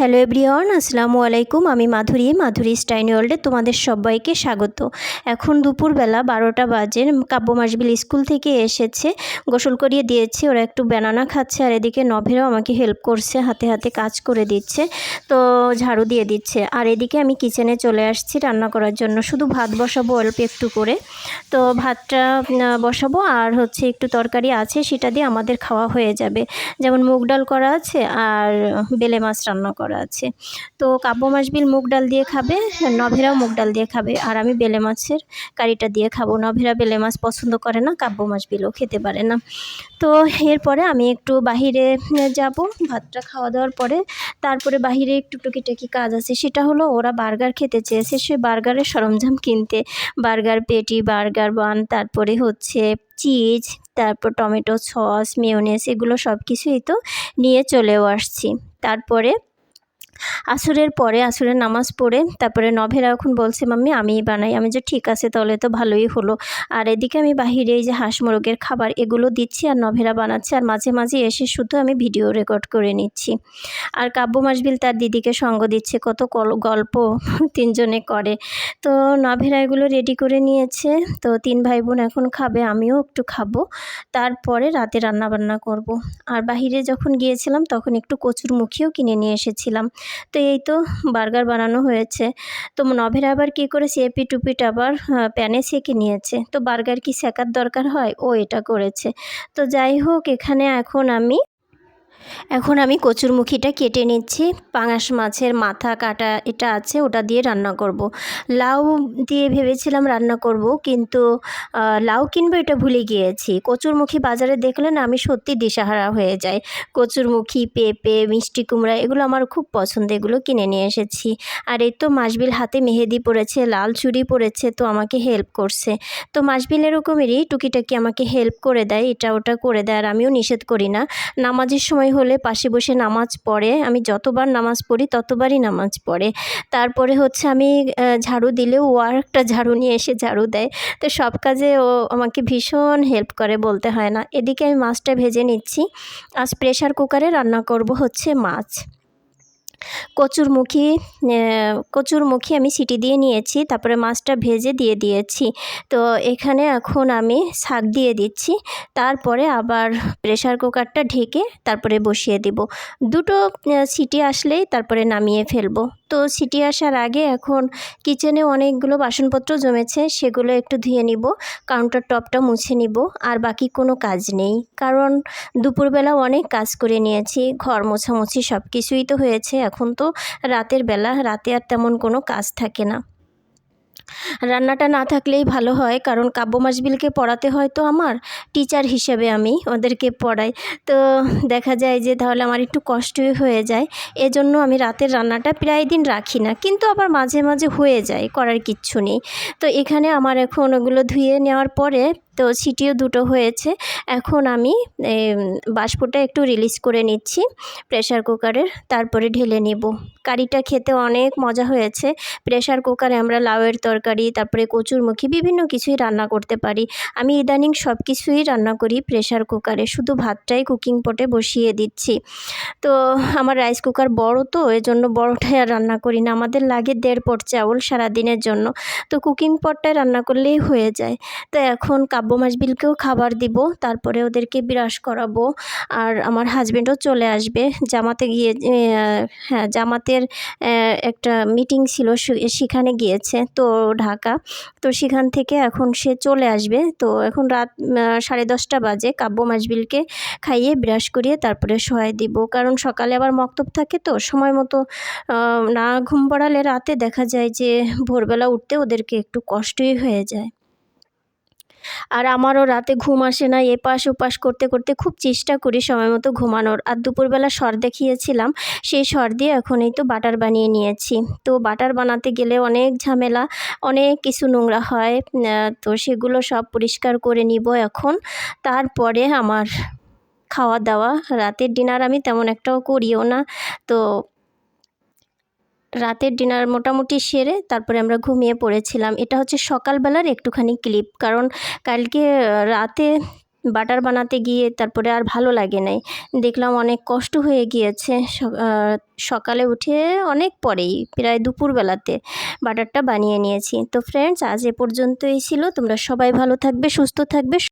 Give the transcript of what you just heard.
Hello everyone, আসসালামু আলাইকুম। আমি মাধুরী মাধুরী স্টাইন ওয়ার্ল্ডে তোমাদের সবাইকে স্বাগত। এখন দুপুরবেলা বারোটা বাজে, কাব্য মাসবিল স্কুল থেকে এসেছে। গোসল করিয়ে দিয়েছি, ওরা একটু ব্যানানা খাচ্ছে আর এদিকে নভেরাও আমাকে হেল্প করছে, হাতে হাতে কাজ করে দিচ্ছে, তো ঝাড়ু দিয়ে দিচ্ছে। আর এদিকে আমি কিচেনে চলে আসছি রান্না করার জন্য। শুধু ভাত বসাবো অল্প একটু করে। তো ভাতটা বসাবো আর হচ্ছে একটু তরকারি আছে, সেটা দিয়ে আমাদের খাওয়া হয়ে যাবে। যেমন মুগ ডাল করা আছে আর বেলে মাছ রান্না করা। আছে। তো কাব্য মাছবিল মুগ ডাল দিয়ে খাবে, নভেরাও মুগ ডাল দিয়ে খাবে, আর আমি বেলে মাছের কারিটা দিয়ে খাব। নভেরা বেলে মাছ পছন্দ করে না, কাব্য মাছবিলও খেতে পারে না। তো এরপরে আমি একটু বাহিরে যাব, ভাতটা খাওয়া দাওয়ার পরে। তারপরে বাহিরে একটু টুকিটাকি কাজ আছে, সেটা হলো ওরা বার্গার খেতে চেয়েছে, সে বার্গারের সরঞ্জাম কিনতে। বার্গার পেটি, বার্গার বান, তারপরে হচ্ছে চিজ, তারপর টমেটো সস মেয়োনেজ এগুলো সব কিছুই তো নিয়ে চলেও আসছি। তারপরে আসরের পরে, আসরের নামাজ পড়ে, তারপরে নভেরা এখন বলছে, মাম্মি, আমিই বানাই। আমি যে, ঠিক আছে, তাহলে তো ভালোই হলো। আর এদিকে আমি বাহিরে এই যে, হাঁস মোরগের খাবার, এগুলো দিচ্ছি আর নভেরা বানাচ্ছে। আর মাঝে মাঝে এসে শুধু আমি ভিডিও রেকর্ড করে নিচ্ছি। আর কাব্য মাসবিল তার দিদিকে সঙ্গ দিচ্ছে, কত গল্প তিনজনে করে। তো নভেরা এগুলো রেডি করে নিয়েছে। তো তিন ভাই বোন এখন খাবে, আমিও একটু খাব। তারপরে রাতে রান্না বান্না করব। আর বাহিরে যখন গিয়েছিলাম, তখন একটু কচুর মুখিও কিনে নিয়ে এসেছিলাম। তো এই তো বার্গার বানানো হয়েছে। তো নভের আবার কী করেছে? এপি টুপিটা আবার প্যানে সেঁকে নিয়েছে। তো বার্গার কি সেঁকার দরকার হয়? ও এটা করেছে। তো যাই হোক, এখানে এখন আমি এখন আমি কচুরমুখিটা কেটে নিচ্ছি। পাঙাশ মাছের মাথা কাটা এটা আছে, ওটা দিয়ে রান্না করব। লাউ দিয়ে ভেবেছিলাম রান্না করব, কিন্তু লাউ কিনবো এটা ভুলে গিয়েছি। কচুরমুখী বাজারে দেখলে না আমি সত্যি দিশাহারা হয়ে যাই। কচুরমুখী পেঁপে, মিষ্টি কুমড়া এগুলো আমার খুব পছন্দ, এগুলো কিনে নিয়ে এসেছি। আর এই তো মাসবিল হাতে মেহেদি পড়েছে, লাল চুড়ি পড়েছে, তো আমাকে হেল্প করছে। তো মাসবিল এরকমেরই টুকিটাকি আমাকে হেল্প করে দেয়, এটা ওটা করে দেয়, আর আমিও নিষেধ করি না। নামাজের সময় হলে পাশে বসে নামাজ পড়ে। আমি যতবার নামাজ পড়ি, ততবারই নামাজ পড়ে। তারপরে হচ্ছে আমি ঝাড়ু দিলেও ও আর একটা ঝাড়ু নিয়ে এসে ঝাড়ু দেয়। তো সব কাজে ও আমাকে ভীষণ হেল্প করে বলতে হয় না। এদিকে আমি মাছটা ভেজে নিচ্ছি। আজ প্রেশার কুকারে রান্না করব হচ্ছে মাছ। কচুরমুখী কচুরমুখী আমি সিটি দিয়ে নিয়েছি, তারপরে মাছটা ভেজে দিয়ে দিয়েছি। তো এখানে এখন আমি শাক দিয়ে দিচ্ছি, তারপরে আবার প্রেশার কুকারটা ঢেকে তারপরে বসিয়ে দিব। দুটো সিটি আসলেই তারপরে নামিয়ে ফেলব। তো সিটি আসার আগে এখন কিচেনে অনেকগুলো বাসনপত্র জমেছে, সেগুলো একটু ধুয়ে নিব কাউন্টার টপটা মুছে নিব, আর বাকি কোনো কাজ নেই। কারণ দুপুরবেলা অনেক কাজ করে নিয়েছি, ঘর মোছামুছি সব কিছুই তো হয়েছে, এখন তো রাতের বেলা, রাতে আর তেমন কোনো কাজ থাকে না। রান্নাটা না থাকলেই ভালো হয়, কারণ কাব্য মাসবিলকে পড়াতে হয় তো আমার টিচার হিসেবে আমি ওদেরকে পড়াই। তো দেখা যায় যে তাহলে আমার একটু কষ্টই হয়ে যায়, এজন্য আমি রাতের রান্নাটা প্রায় দিন রাখি না, কিন্তু আবার মাঝে মাঝে হয়ে যায়, করার কিচ্ছু নেই। তো এখানে আমার এখন ওগুলো ধুয়ে নেওয়ার পরে তো সিটিও দুটো হয়েছে। এখন আমি বাষ্পটা একটু রিলিজ করে নিচ্ছি প্রেশার কুকারের তারপরে ঢেলে নেব। কারিটা খেতে অনেক মজা হয়েছে। প্রেশার কুকারে আমরা লাউয়ের তরকারি, তারপরে কচুরমুখী বিভিন্ন কিছুই রান্না করতে পারি। আমি ইদানিং সব কিছুই রান্না করি প্রেশার কুকারে শুধু ভাতটাই কুকিং পটে বসিয়ে দিচ্ছি। তো আমার রাইস কুকার বড় তো, এজন্য বড়টাই আর রান্না করি না। আমাদের লাগে দেড় পট চাউল সারাদিনের জন্য। তো কুকিং পটটায় রান্না করলেই হয়ে যায়। তো এখন কাব্য মাসবিলকেও খাবার দিব, তারপরে ওদেরকে বিরাস করাবো, আর আমার হাজবেন্ডও চলে আসবে। জামাতে গিয়ে হ্যাঁ জামাতের একটা মিটিং ছিল সেখানে গিয়েছে, তো ঢাকা। তো সেখান থেকে এখন সে চলে আসবে। তো এখন রাত সাড়ে দশটা বাজে কাব্য মাসবিলকে খাইয়ে ব্রাশ করিয়ে তারপরে শোয়াই দিব। কারণ সকালে আবার মক্তব থাকে তো, সময় মতো না ঘুম পড়ালে রাতে দেখা যায় যে ভোরবেলা উঠতে ওদেরকে একটু কষ্টই হয়ে যায়। আর আমারও রাতে ঘুম আসে না, এপাশ ওপাশ করতে করতে খুব চেষ্টা করি সময় মতো ঘুমানোর। আর দুপুরবেলা সর দেখিয়েছিলাম, সেই সর দিয়ে এখন এই তো বাটার বানিয়ে নিয়েছি। তো বাটার বানাতে গেলে অনেক ঝামেলা, অনেক কিছু নোংরা হয় তো সেগুলো সব পরিষ্কার করে নিব এখন। তারপরে আমার খাওয়া দাওয়া, রাতের ডিনার আমি তেমন একটাও করিও না। তো রাতের ডিনার মোটামুটি সেরে তারপরে আমরা ঘুমিয়ে পড়েছিলাম। এটা হচ্ছে সকালবেলার একটুখানি ক্লিপ কারণ কালকে রাতে বাটার বানাতে গিয়ে তারপরে আর ভালো লাগে নাই। দেখলাম অনেক কষ্ট হয়ে গিয়েছে। সকালে উঠে অনেক পরেই, প্রায় দুপুরবেলাতে বাটারটা বানিয়ে নিয়েছি। তো ফ্রেন্ডস আজ এ পর্যন্তই ছিল। তোমরা সবাই ভালো থাকবে, সুস্থ থাকবে।